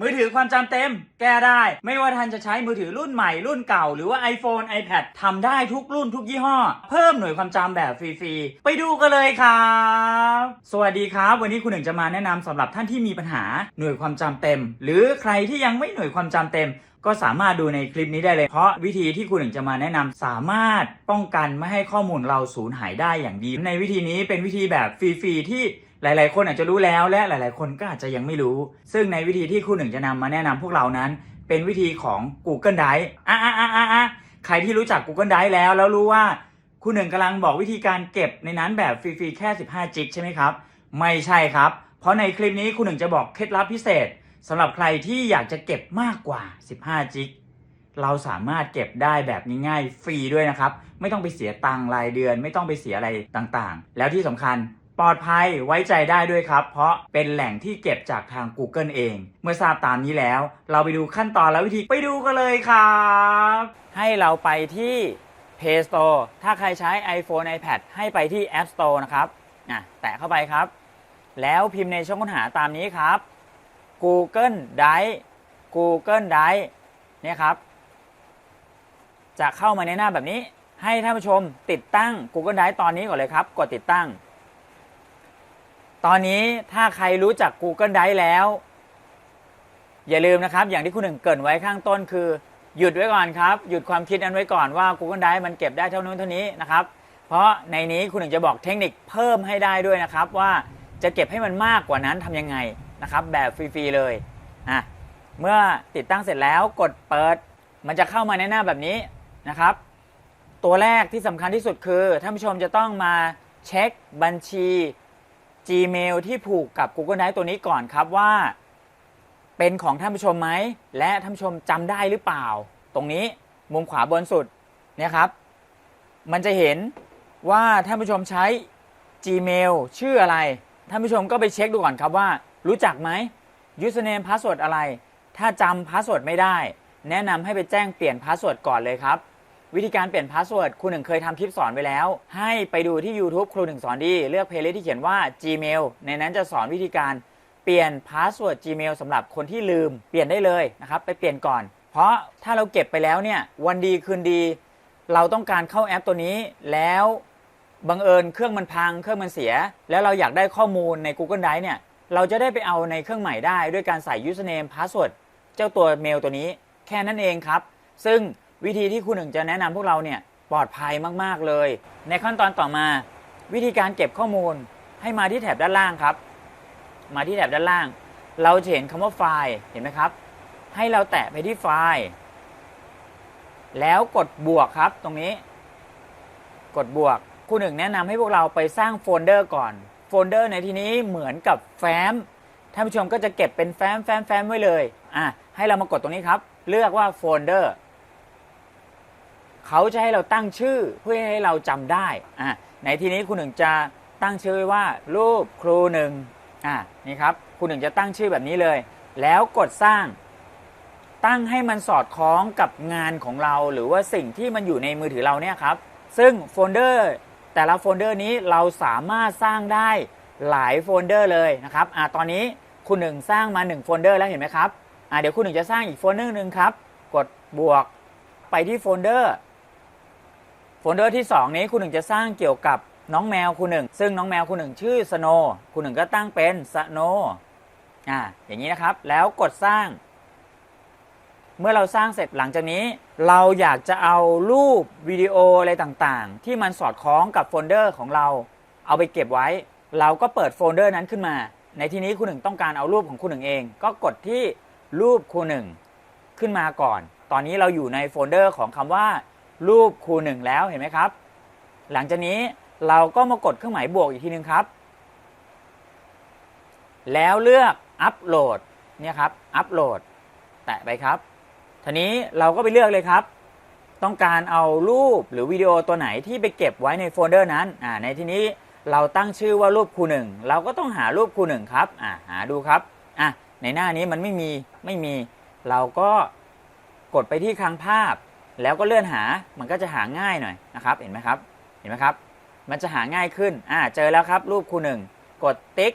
มือถือความจำเต็ม แก้ได้ ไม่ว่าท่านจะใช้มือถือรุ่นใหม่รุ่นเก่าหรือว่า iPhone iPad ทำได้ทุกรุ่นทุกยี่ห้อ เพิ่มหน่วยความจำแบบฟรีๆ ไปดูกันเลยครับ สวัสดีครับ วันนี้คุณหนึ่งจะมาแนะนำสำหรับท่านที่มีปัญหาหน่วยความจำเต็ม หรือใครที่ยังไม่หน่วยความจำเต็มก็สามารถดูในคลิปนี้ได้เลย เพราะวิธีที่คุณหนึ่งจะมาแนะนำสามารถป้องกันไม่ให้ข้อมูลเราสูญหายได้อย่างดี ในวิธีนี้เป็นวิธีแบบฟรีๆที่ หลาย ๆ คนอาจจะรู้แล้วและหลาย ๆ คนก็อาจจะยังไม่รู้ ซึ่งในวิธีที่คุณหนึ่งจะนำมาแนะนำพวกเรานั้น เป็นวิธีของ Google Drive อะอะอะอะอะใครที่รู้จัก Google Drive แล้ว แล้วรู้ว่าคุณหนึ่งกำลังบอกวิธีการเก็บในนั้นแบบฟรี ๆ แค่ 15 จิกใช่ไหมครับ ไม่ใช่ครับ เพราะในคลิปนี้คุณหนึ่งจะบอกเคล็ดลับพิเศษสำหรับใครที่อยากจะเก็บมากกว่า 15 จิกเราสามารถเก็บได้แบบง่ายๆฟรีด้วยนะครับ ไม่ต้องไปเสียตังค์รายเดือน ไม่ต้องไปเสียอะไรต่างๆ แล้วที่สำคัญ ปลอดภัยไว้ใจได้ด้วยครับ เพราะเป็นแหล่งที่เก็บจากทาง Google เอง เมื่อทราบตามนี้แล้ว เราไปดูขั้นตอนและวิธีไปดูกันเลยครับ ให้เราไปที่ Play Store ถ้าใครใช้ iPhone iPad ให้ไปที่ App Store นะครับอะแตะเข้าไปครับ แล้วพิมพ์ในช่องค้นหาตามนี้ครับ Google Drive Google Drive เนี่ยครับ จะเข้ามาในหน้าแบบนี้ ให้ท่านผู้ชมติดตั้ง Google Drive ตอนนี้ก่อนเลยครับ กดติดตั้ง ตอนนี้ถ้าใครรู้จัก Google Drive แล้ว อย่าลืมนะครับ อย่างที่คุณหนึ่งเกรินไว้ข้างต้นคือ หยุดไว้ก่อนครับ หยุดความคิดนั้นไว้ก่อนว่า Google Drive มันเก็บได้เท่านู้นเท่านี้นะครับ เพราะในนี้คุณหนึ่งจะบอกเทคนิคเพิ่มให้ได้ด้วยนะครับ ว่าจะเก็บให้มันมากกว่านั้นทำยังไงนะครับ แบบฟรีๆเลยอะเมื่อติดตั้งเสร็จแล้วกดเปิด มันจะเข้ามาในหน้าแบบนี้นะครับ ตัวแรกที่สำคัญที่สุดคือท่านผู้ชมจะต้องมาเช็คบัญชี Gmail ที่ผูกกับ Google Drive ตัวนี้ก่อนครับว่า เป็นของท่านผู้ชมไหม และท่านผู้ชมจำได้หรือเปล่า ตรงนี้มุมขวาบนสุดเนี่ยครับ มันจะเห็นว่าท่านผู้ชมใช้ Gmail ชื่ออะไร ท่านผู้ชมก็ไปเช็คดูก่อนครับว่า รู้จักไหม username password อะไร ถ้าจำพาสเวิร์ดไม่ได้ แนะนำให้ไปแจ้งเปลี่ยนพาสเวิร์ดก่อนเลยครับ วิธีการเปลี่ยนพาสเวิร์ดครูหนึ่งเคยทำคลิปสอนไปแล้ว ให้ไปดูที่ YouTube ครูหนึ่งสอนดีเลือกเพลย์ลิสต์ที่เขียนว่า Gmail ในนั้นจะสอนวิธีการเปลี่ยนพาสเวิร์ด Gmail สำหรับคนที่ลืมเปลี่ยนได้เลยนะครับไปเปลี่ยนก่อน เพราะถ้าเราเก็บไปแล้วเนี่ยวันดีคืนดี เราต้องการเข้าแอปตัวนี้ แล้วบังเอิญเครื่องมันพังเครื่องมันเสีย แล้วเราอยากได้ข้อมูลใน Google Drive เนี่ยเราจะได้ไปเอาในเครื่องใหม่ได้ ด้วยการใส่ username password เจ้าตัวเมลตัวนี้ แค่นั้นเองครับ ซึ่ง วิธีที่คุณหนึ่งจะแนะนำพวกเราเนี่ยปลอดภัยมากๆเลย ในขั้นตอนต่อมา วิธีการเก็บข้อมูลให้มาที่แถบด้านล่างครับ มาที่แถบด้านล่าง เราจะเห็นคำว่าไฟล์เห็นไหมครับ ให้เราแตะไปที่ไฟล์ แล้วกดบวกครับตรงนี้ กดบวกคุณหนึ่งแนะนำให้พวกเราไปสร้างโฟลเดอร์ก่อน โฟลเดอร์ในที่นี้เหมือนกับแฟ้มท่านผู้ชมก็จะเก็บเป็นแฟ้มแฟ้มแฟ้มไว้เลยอะให้เรามากดตรงนี้ครับ เลือกว่าโฟลเดอร์ เขาจะให้เราตั้งชื่อเพื่อให้เราจำได้อะในที่นี้คุณหนึ่งจะตั้งชื่อว่ารูปครูหนึ่งอะนี่ครับคุณหนึ่งจะตั้งชื่อแบบนี้เลย แล้วกดสร้าง ตั้งให้มันสอดคล้องกับงานของเรา หรือว่าสิ่งที่มันอยู่ในมือถือเราเนี่ยครับ ซึ่งโฟลเดอร์แต่ละโฟลเดอร์นี้เราสามารถสร้างได้หลายโฟลเดอร์เลยนะครับอ่าตอนนี้คุณหนึ่งสร้างมา1โฟลเดอร์แล้วเห็นไหมครับอ่าเดี๋ยวคุณหนึ่งจะสร้างอีกโฟลเดอร์หนึ่งครับ กดบวกไปที่โฟลเดอร์ โฟลเดอร์ที่ 2 นี้คุณหนึ่งจะสร้างเกี่ยวกับน้องแมวคุณหนึ่ง ซึ่งน้องแมวคุณหนึ่งชื่อสโนคุณหนึ่งก็ตั้งเป็นสโนอ่าอย่างนี้นะครับ แล้วกดสร้าง เมื่อเราสร้างเสร็จหลังจากนี้ เราอยากจะเอารูปวิดีโออะไรต่างๆ ที่มันสอดคล้องกับโฟลเดอร์ของเรา เอาไปเก็บไว้ เราก็เปิดโฟลเดอร์นั้นขึ้นมา ในที่นี้คุณหนึ่งต้องการเอารูปของคุณหนึ่งเอง ก็กดที่รูปคุณหนึ่งขึ้นมาก่อน ตอนนี้เราอยู่ในโฟลเดอร์ของคำว่า รูปคูหนึ่งแล้วเห็นไหมครับ หลังจากนี้เราก็มากดเครื่องหมายบวกอีกทีหนึงครับ แล้วเลือกอัปโหลดเนี่ยครับอัปโหลดแตะไปครับทีนี้เราก็ไปเลือกเลยครับ ต้องการเอารูปหรือวิดีโอตัวไหนที่ไปเก็บไว้ในโฟลเดอร์นั้นอ่าในที่นี้เราตั้งชื่อว่ารูปคูหนึ่งเราก็ต้องหารูปคูหนึ่งครับอ่าหาดูครับอะในหน้านี้มันไม่มีไม่มี เราก็กดไปที่คลังภาพ แล้วก็เลื่อนหามันก็จะหาง่ายหน่อยนะครับ เห็นไหมครับ เห็นไหมครับ มันจะหาง่ายขึ้น อ่า เจอแล้วครับ รูปครูหนึ่งกดติ๊ก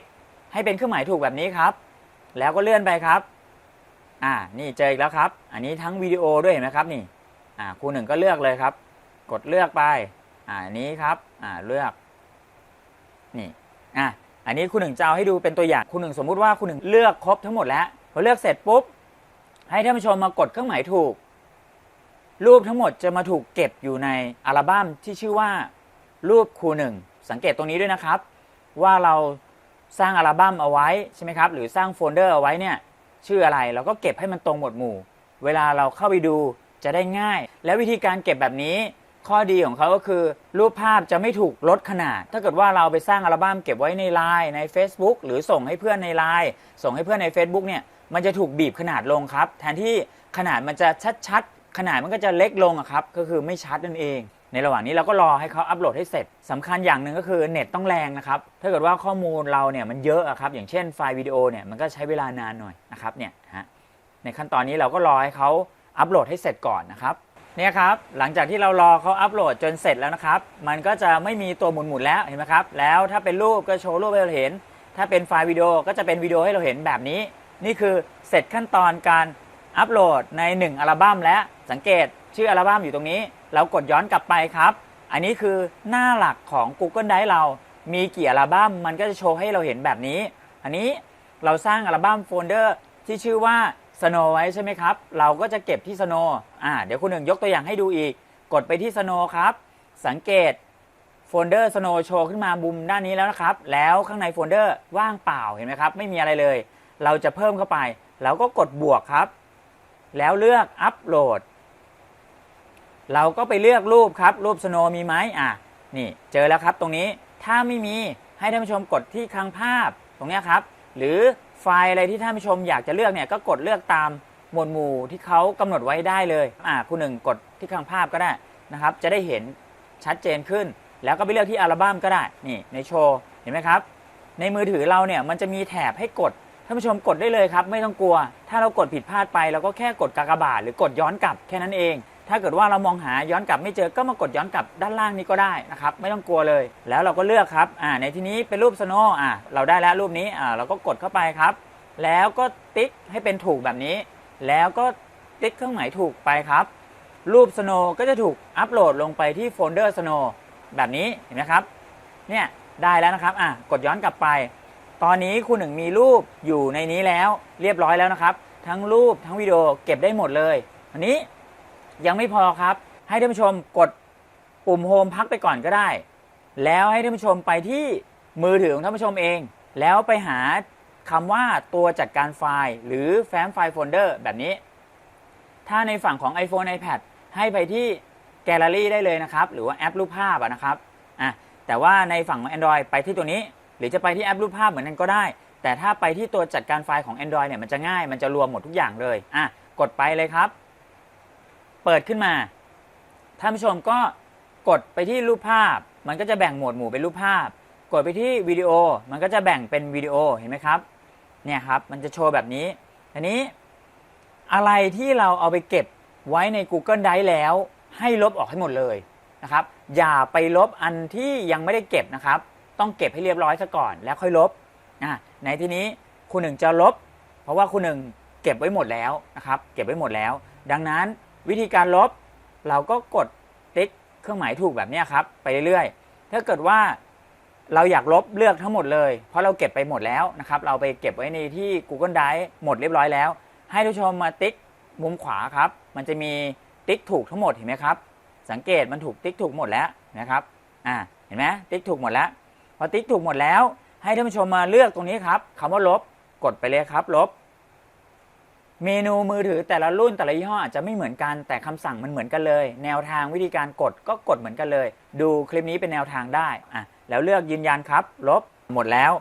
ให้เป็นเครื่องหมายถูกแบบนี้ครับ แล้วก็เลื่อนไปครับ อ่า นี่เจออีกแล้วครับ อันนี้ทั้งวิดีโอด้วยเห็นไหมครับนี่ อ่าครูหนึ่งก็เลือกเลยครับ กดเลือกไป อ่าอันนี้ครับ อ่า เลือก นี่ อะอันนี้ครูหนึ่งจะเอาให้ดูเป็นตัวอย่างครูหนึ่งสมมุติว่าครูหนึ่งเลือกครบทั้งหมดแล้ว พอเลือกเสร็จปุ๊บ ให้ท่านผู้ชมมากดเครื่องหมายถูก รูปทั้งหมดจะมาถูกเก็บอยู่ในอัลบั้มที่ชื่อว่า รูปครูหนึ่งสังเกตตรงนี้ด้วยนะครับ ว่าเราสร้างอัลบั้มเอาไว้ใช่ไหมครับหรือสร้างโฟลเดอร์เอาไว้เนี่ยชื่ออะไรเราก็เก็บให้มันตรงหมวดหมู่ เวลาเราเข้าไปดูจะได้ง่าย และวิธีการเก็บแบบนี้ ข้อดีของเขาก็คือ รูปภาพจะไม่ถูกลดขนาด ถ้าเกิดว่าเราไปสร้างอัลบั้มเก็บไว้ในไลน์ใน Facebook หรือส่งให้เพื่อนในไลน์ส่งให้เพื่อนใน Facebook เนี่ยมันจะถูกบีบขนาดลงครับ แทนที่ขนาดมันจะชัดๆ ขนาดมันก็จะเล็กลงอะครับ ก็คือไม่ชัดนั่นเอง ในระหว่างนี้เราก็รอให้เขาอัปโหลดให้เสร็จสำคัญอย่างหนึ่งก็คือเน็ตต้องแรงนะครับ ถ้าเกิดว่าข้อมูลเราเนี่ยมันเยอะอะครับ อย่างเช่นไฟล์วิดีโอเนี่ยมันก็ใช้เวลานานหน่อยนะครับ เนี่ยฮะ ในขั้นตอนนี้เราก็รอให้เขาอัปโหลดให้เสร็จก่อนนะครับ เนี่ยครับ หลังจากที่เรารอเขาอัปโหลดจนเสร็จแล้วนะครับ มันก็จะไม่มีตัวหมุนๆแล้วเห็นไหมครับ แล้วถ้าเป็นรูปก็โชว์รูปให้เราเห็น ถ้าเป็นไฟล์วิดีโอก็จะเป็นวิดีโอให้เราเห็นแบบนี้ นี่คือเสร็จขั้นตอนการ อัปโหลดใน 1 อัลบั้มและสังเกตชื่ออัลบั้มอยู่ตรงนี้ เรากดย้อนกลับไปครับ อันนี้คือหน้าหลักของ Google Drive เรามีกี่อัลบั้มมันก็จะโชว์ให้เราเห็นแบบนี้ อันนี้เราสร้างอัลบั้มโฟลเดอร์ที่ชื่อว่า Snow ไว้ใช่ไหมครับ เราก็จะเก็บที่ Snow อ่าเดี๋ยวคุณหนึ่งยกตัวอย่างให้ดูอีก กดไปที่ Snow ครับ สังเกตโฟลเดอร์ Snow โชว์ขึ้นมามุมด้านนี้แล้วนะครับ แล้วข้างในโฟลเดอร์ว่างเปล่าเห็นไหมครับ ไม่มีอะไรเลย เราจะเพิ่มเข้าไป เราก็กดบวกครับ แล้วเลือกอัปโหลด เราก็ไปเลือกรูปครับ รูปสโนมีไหมอะ นี่เจอแล้วครับตรงนี้ ถ้าไม่มีให้ท่านผู้ชมกดที่คลังภาพตรงนี้ครับ หรือไฟล์อะไรที่ท่านผู้ชมอยากจะเลือกเนี่ยก็กดเลือกตามหมวดหมู่ที่เขากำหนดไว้ได้เลย อ่าคุณหนึ่งกดที่คลังภาพก็ได้นะครับ จะได้เห็นชัดเจนขึ้น แล้วก็ไปเลือกที่อัลบั้มก็ได้ นี่ในโชว์ เห็นไหมครับ ในมือถือเราเนี่ยมันจะมีแถบให้กด ท่านผู้ชมกดได้เลยครับ ไม่ต้องกลัว ถ้าเรากดผิดพลาดไปเราก็แค่กดกากบาทหรือกดย้อนกลับแค่นั้นเอง ถ้าเกิดว่าเรามองหาย้อนกลับไม่เจอก็มากดย้อนกลับด้านล่างนี้ก็ได้นะครับไม่ต้องกลัวเลย แล้วเราก็เลือกครับอ่าในที่นี้เป็นรูปสโนว์อ่าเราได้แล้วรูปนี้อ่าเราก็กดเข้าไปครับ แล้วก็ติ๊กให้เป็นถูกแบบนี้ แล้วก็ติ๊กเครื่องหมายถูกไปครับ รูปสโนว์ก็จะถูกอัปโหลดลงไปที่โฟลเดอร์สโนว์แบบนี้เห็นไหมครับเนี่ยได้แล้วนะครับอะกดย้อนกลับไป ตอนนี้คุณหนึ่งมีรูปอยู่ในนี้แล้วเรียบร้อยแล้วนะครับ ทั้งรูปทั้งวิดีโอเก็บได้หมดเลย อันนี้ยังไม่พอครับ ให้ท่านผู้ชมกดปุ่มโฮมพักไปก่อนก็ได้ แล้วให้ท่านผู้ชมไปที่มือถือของท่านผู้ชมเอง แล้วไปหาคำว่าตัวจัดการไฟล์ หรือแฟ้มไฟล์โฟลเดอร์แบบนี้ ถ้าในฝั่งของ iPhone iPad ให้ไปที่แกลเลอรี่ได้เลยนะครับ หรือว่าแอปรูปภาพนะครับอะแต่ว่าในฝั่งของ Android ไปที่ตัวนี้ หรือจะไปที่แอปรูปภาพเหมือนกันก็ได้ แต่ถ้าไปที่ตัวจัดการไฟล์ของ Android เนี่ยมันจะง่ายมันจะรวมหมดทุกอย่างเลยอะกดไปเลยครับ เปิดขึ้นมาท่านผู้ชมก็กดไปที่รูปภาพ มันก็จะแบ่งหมวดหมู่เป็นรูปภาพ กดไปที่วิดีโอ มันก็จะแบ่งเป็นวิดีโอเห็นไหมครับเนี่ยครับมันจะโชว์แบบนี้อันนี้อะไรที่เราเอาไปเก็บไว้ใน Google Drive แล้วให้ลบออกให้หมดเลยนะครับ อย่าไปลบอันที่ยังไม่ได้เก็บนะครับ ต้องเก็บให้เรียบร้อยซะก่อน แล้วค่อยลบอะในที่นี้คุณหนึ่งจะลบ เพราะว่าคุณหนึ่งเก็บไว้หมดแล้วนะครับ เก็บไว้หมดแล้ว ดังนั้นวิธีการลบเราก็กดติ๊กเครื่องหมายถูกแบบนี้ครับไปเรื่อยๆ ถ้าเกิดว่าเราอยากลบเลือกทั้งหมดเลย เพราะเราเก็บไปหมดแล้วนะครับ เราไปเก็บไว้ในที่ Google Drive หมดเรียบร้อยแล้ว ให้ทุกชมมาติ๊กมุมขวาครับ มันจะมีติ๊กถูกทั้งหมดเห็นไหมครับ สังเกตมันถูกติ๊กถูกหมดแล้วนะครับ อ่า เห็นไหมติ๊กถูกหมดแล้ว พอติ๊กถูกหมดแล้ว ให้ท่านผู้ชมมาเลือกตรงนี้ครับคำว่าลบกดไปเลยครับ ลบ เมนูมือถือแต่ละรุ่นแต่ละยี่ห้ออาจจะไม่เหมือนกันแต่คำสั่งมันเหมือนกันเลย แนวทางวิธีการกดก็กดเหมือนกันเลย ดูคลิปนี้เป็นแนวทางได้อะแล้วเลือกยืนยันครับ ลบหมดแล้ว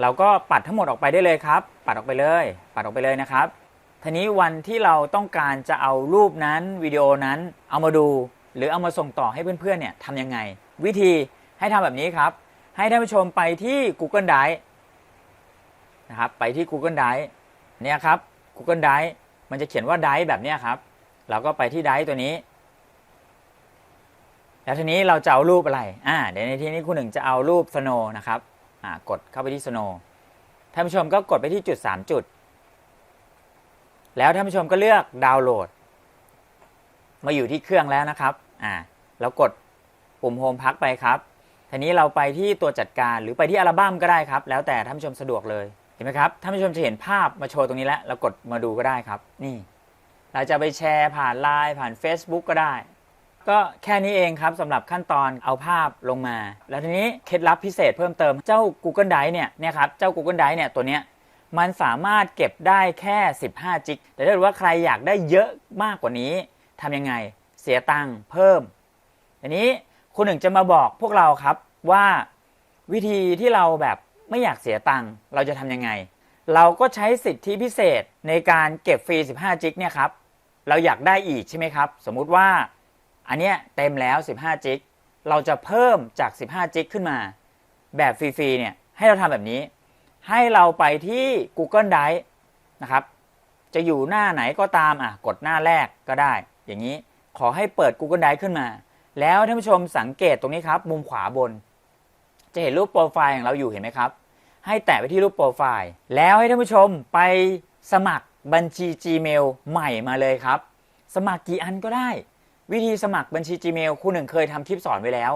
เราก็ปัดทั้งหมดออกไปได้เลยครับ ปัดออกไปเลย ปัดออกไปเลยนะครับทีนี้วันที่เราต้องการจะเอารูปนั้นวิดีโอนั้นเอามาดู หรือเอามาส่งต่อให้เพื่อนๆเนี่ยทำยังไง วิธีให้ทำแบบนี้ครับ ให้ท่านผู้ชมไปที่ Google Drive นะครับ ไปที่ Google Drive เนี่ยครับ Google Drive มันจะเขียนว่า Drive แบบนี้ครับ เราก็ไปที่ Drive ตัวนี้ แล้วทีนี้เราจะเอารูปอะไร อ่า เดี๋ยวในที่นี้คุณหนึ่งจะเอารูป Snow นะครับ อ่า กดเข้าไปที่ Snow ท่านผู้ชมก็กดไปที่จุด 3 จุด แล้วท่านผู้ชมก็เลือกดาวน์โหลด มาอยู่ที่เครื่องแล้วนะครับ อ่า แล้วกดปุ่มโฮมพักไปครับ ทีนี้เราไปที่ตัวจัดการหรือไปที่อัลบั้มก็ได้ครับ แล้วแต่ท่านผู้ชมสะดวกเลย เห็นไหมครับ ท่านผู้ชมจะเห็นภาพมาโชว์ตรงนี้แล้ว เรากดมาดูก็ได้ครับ นี่ เราจะไปแชร์ผ่านไลน์ผ่าน Facebook ก็ได้ ก็แค่นี้เองครับสำหรับขั้นตอนเอาภาพลงมา แล้วทีนี้เคล็ดลับพิเศษเพิ่มเติม เจ้า Google Drive เนี่ยเนี่ยครับ เจ้า Google Drive เนี่ยตัวเนี้ยมันสามารถเก็บได้แค่ 15 จิก แต่ถ้าเกิดว่าใครอยากได้เยอะมากกว่านี้ทำยังไง เสียตังค์เพิ่มทีนี้คุณหนึ่งจะมาบอกพวกเราครับ ว่าวิธีที่เราแบบไม่อยากเสียตังค์เราจะทำยังไง เราก็ใช้สิทธิพิเศษในการเก็บฟรี 15 จิกเนี่ยครับ เราอยากได้อีกใช่ไหมครับ สมมุติว่าอันเนี้ยเต็มแล้ว 15 จิก เราจะเพิ่มจาก 15 จิกขึ้นมา แบบฟรีๆเนี่ยให้เราทำแบบนี้ ให้เราไปที่ Google Drive นะครับ จะอยู่หน้าไหนก็ตามอะกดหน้าแรกก็ได้ อย่างนี้ขอให้เปิด Google Drive ขึ้นมา แล้วท่านผู้ชมสังเกตตรงนี้ครับ มุมขวาบน จะเห็นรูปโปรไฟล์ของเราอยู่เห็นไหมครับ ให้แตะไปที่รูปโปรไฟล์ แล้วให้ท่านผู้ชมไปสมัครบัญชี Gmail ใหม่มาเลยครับ สมัครกี่อันก็ได้ วิธีสมัครบัญชี Gmail คุณหนึ่งเคยทำคลิปสอนไว้แล้ว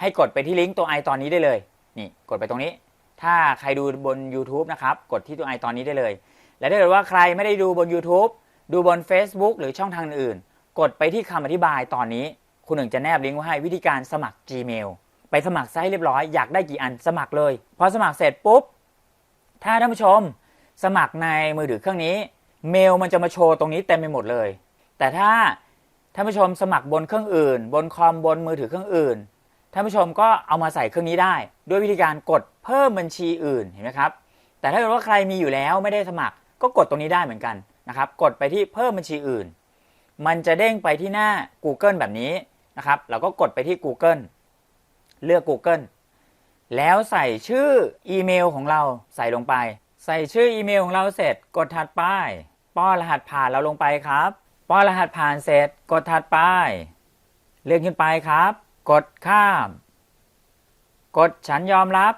ให้กดไปที่ลิงก์ตัวไอตอนนี้ได้เลย นี่กดไปตรงนี้ ถ้าใครดูบน YouTube นะครับกดที่ตัวไอตอนนี้ได้เลย และถ้าเกิดว่าใครไม่ได้ดูบน YouTube ดูบน Facebook หรือช่องทางอื่น กดไปที่คำอธิบายตอนนี้ คุณหนึ่งจะแนบลิงก์ไว้ให้วิธีการสมัคร Gmail ไปสมัครไซต์เรียบร้อยอยากได้กี่อันสมัครเลยพอสมัครเสร็จปุ๊บ ถ้าท่านผู้ชม สมัครในมือถือเครื่องนี้ เมลมันจะมาโชว์ตรงนี้เต็มไปหมดเลย แต่ถ้าท่านผู้ชมสมัครบนเครื่องอื่น บนคอมบนมือถือเครื่องอื่นท่านผู้ชมก็เอามาใส่เครื่องนี้ได้ ด้วยวิธีการกดเพิ่มบัญชีอื่นเห็นไหมครับแต่ถ้าเกิดว่าใครมีอยู่แล้วไม่ได้สมัคร ก็กดตรงนี้ได้เหมือนกันนะครับกดไปที่เพิ่มบัญชีอื่น มันจะเด้งไปที่หน้า Google แบบนี้นะครับเราก็กดไปที่ Google เลือก Google แล้วใส่ชื่ออีเมลของเราใส่ลงไป ใส่ชื่ออีเมลของเราเสร็จกดถัดไปป้อนรหัสผ่านเราลงไปครับ ป้อนรหัสผ่านเสร็จกดถัดไป เลื่อนขึ้นไปครับ กดข้าม กดฉันยอมรับ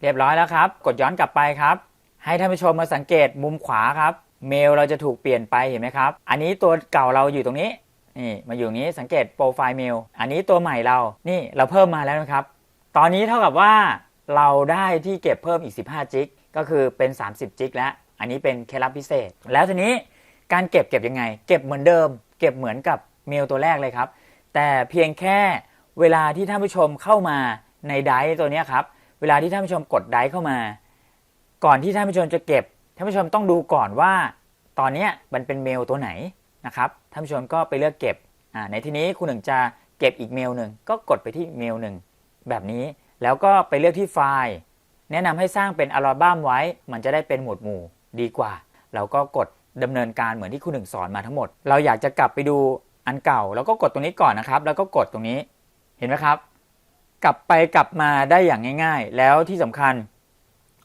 เรียบร้อยแล้วครับ กดย้อนกลับไปครับ ให้ท่านผู้ชมมาสังเกตมุมขวาครับ เมลเราจะถูกเปลี่ยนไปเห็นไหมครับ อันนี้ตัวเก่าเราอยู่ตรงนี้ นี่มาอยู่งนี้สังเกตโปรไฟล์เมลอันนี้ตัวใหม่เรานี่เราเพิ่มมาแล้วนะครับ ตอนนี้เท่ากับว่าเราได้ที่เก็บเพิ่มอีก 15 จิกก็คือเป็น 30 จิกแล้ว อันนี้เป็นเคล็ดลับพิเศษ แล้วทีนี้การเก็บเก็บยังไง เก็บเหมือนเดิม เก็บเหมือนกับเมลตัวแรกเลยครับ แต่เพียงแค่เวลาที่ท่านผู้ชมเข้ามาในไดร์ตัวนี้ครับ เวลาที่ท่านผู้ชมกดไดร์เข้ามา ก่อนที่ท่านผู้ชมจะเก็บ ท่านผู้ชมต้องดูก่อนว่า ตอนนี้มันเป็นเมลตัวไหน นะครับท่านผู้ชมก็ไปเลือกเก็บในที่นี้คุณหนึ่งจะเก็บอีกเมลหนึ่งก็กดไปที่เมลหนึ่งแบบนี้แล้วก็ไปเลือกที่ไฟล์ แนะนำให้สร้างเป็นอัลบั้มไว้ มันจะได้เป็นหมวดหมู่ดีกว่า เราก็กดดำเนินการเหมือนที่คุณหนึ่งสอนมาทั้งหมด เราอยากจะกลับไปดูอันเก่า แล้วก็กดตรงนี้ก่อนนะครับ แล้วก็กดตรงนี้เห็นไหมครับ กลับไปกลับมาได้อย่างง่าย ๆ แล้วที่สำคัญ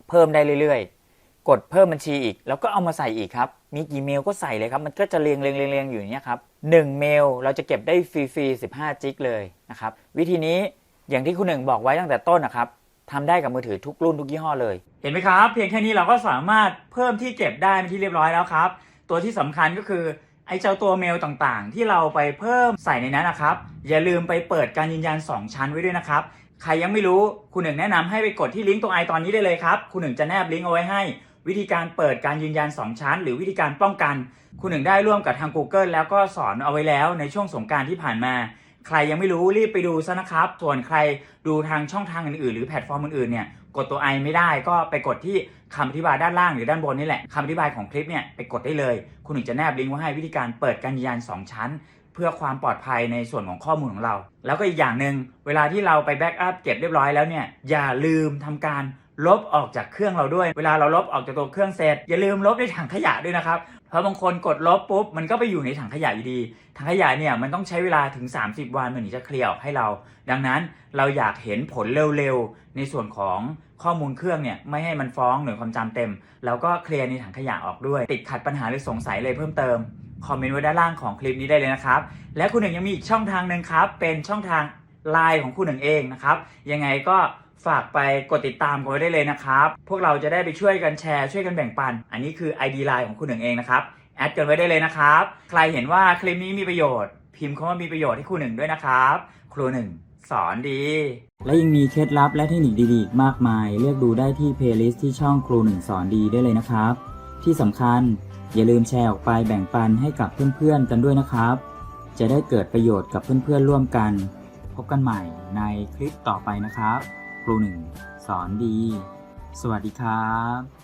เพิ่มได้เรื่อยๆ กดเพิ่มบัญชีอีก แล้วก็เอามาใส่อีกครับ มีกี่เมลก็ใส่เลยครับ มันก็จะเรียงเรียงเรียงเรียงอยู่อย่างนี้ยครับหนึ่งเมลเราจะเก็บได้ฟรีๆ15 จิกเลยนะครับวิธีนี้อย่างที่คุณหนึ่งบอกไว้ตั้งแต่ต้นนะครับทำได้กับมือถือทุกรุ่นทุกยี่ห้อเลย เห็นไหมครับ เพียงแค่นี้เราก็สามารถเพิ่มที่เก็บได้เป็นที่เรียบร้อยแล้วครับ ตัวที่สำคัญก็คือไอ้เจ้าตัวเมลต่างๆ ที่เราไปเพิ่มใส่ในนั้นนะครับ อย่าลืมไปเปิดการยืนยัน 2 ชั้นไว้ด้วยนะครับใครยังไม่รู้คุณหนึ่งแนะนำให้ไปกดที่ลิงก์ตัวไอตอนนี้ได้เลยครับ คุณหนึ่งจะแนบลิงก์เอาไว้ให้ วิธีการเปิดการยืนยัน 2 ชั้น หรือวิธีการป้องกัน คุณหนึ่งได้ร่วมกับทาง Google แล้วก็สอนเอาไว้แล้วในช่วงสงการที่ผ่านมา ใครยังไม่รู้รีบไปดูซะนะครับ ส่วนใครดูทางช่องทางอื่นๆ หรือแพลตฟอร์มอื่นๆเนี่ยกดตัวไอไม่ได้ก็ไปกดที่คำอธิบายด้านล่างหรือด้านบนนี่แหละคำอธิบายของคลิปเนี่ยไปกดได้เลย คุณหนึ่งจะแนบลิงก์ไว้ให้วิธีการเปิดการยืนยัน 2 ชั้นเพื่อความปลอดภัยในส่วนของข้อมูลของเรา แล้วก็อีกอย่างหนึ่งเวลาที่เราไปแบ็กอัพเก็บเรียบร้อยแล้วเนี่ย อย่าลืมทำการ ลบออกจากเครื่องเราด้วย เวลาเราลบออกจากตัวเครื่องเสร็จ อย่าลืมลบในถังขยะด้วยนะครับ เพราะบางคนกดลบปุ๊บมันก็ไปอยู่ในถังขยะอยู่ดี ถังขยะเนี่ยมันต้องใช้เวลาถึง 30 วันมันถึงจะเคลียร์ออกให้เรา ดังนั้นเราอยากเห็นผลเร็วๆ ในส่วนของข้อมูลเครื่องเนี่ยไม่ให้มันฟ้องหน่วยความจำเต็ม แล้วก็เคลียร์ในถังขยะออกด้วย ติดขัดปัญหาหรือสงสัยเลยเพิ่มเติมคอมเมนต์ไว้ด้านล่างของคลิปนี้ได้เลยนะครับ และคุณหนึ่งยังมีอีกช่องทางหนึ่งครับ เป็นช่องทางไลน์ของคุณหนึ่งเองนะครับ ยังไงก็ ฝากไปกดติดตามกันไว้ได้เลยนะครับ พวกเราจะได้ไปช่วยกันแชร์ช่วยกันแบ่งปัน อันนี้คือ ID Line ของคุณหนึ่งเองนะครับ แอดกันไว้ได้เลยนะครับ ใครเห็นว่าคลิปนี้มีประโยชน์ พิมพ์คำว่ามีประโยชน์ให้ครูหนึ่งด้วยนะครับ ครูหนึ่งสอนดี และยังมีเคล็ดลับและเทคนิคดีๆอีกมากมาย เลือกดูได้ที่เพลย์ลิสต์ที่ช่องครูหนึ่งสอนดีได้เลยนะครับ ที่สำคัญอย่าลืมแชร์ออกไปแบ่งปันให้กับเพื่อนๆกันด้วยนะครับ จะได้เกิดประโยชน์กับเพื่อนๆร่วมกัน พบกันใหม่ในคลิปต่อไปนะครับ ครูหนึ่งสอนดี สวัสดีครับ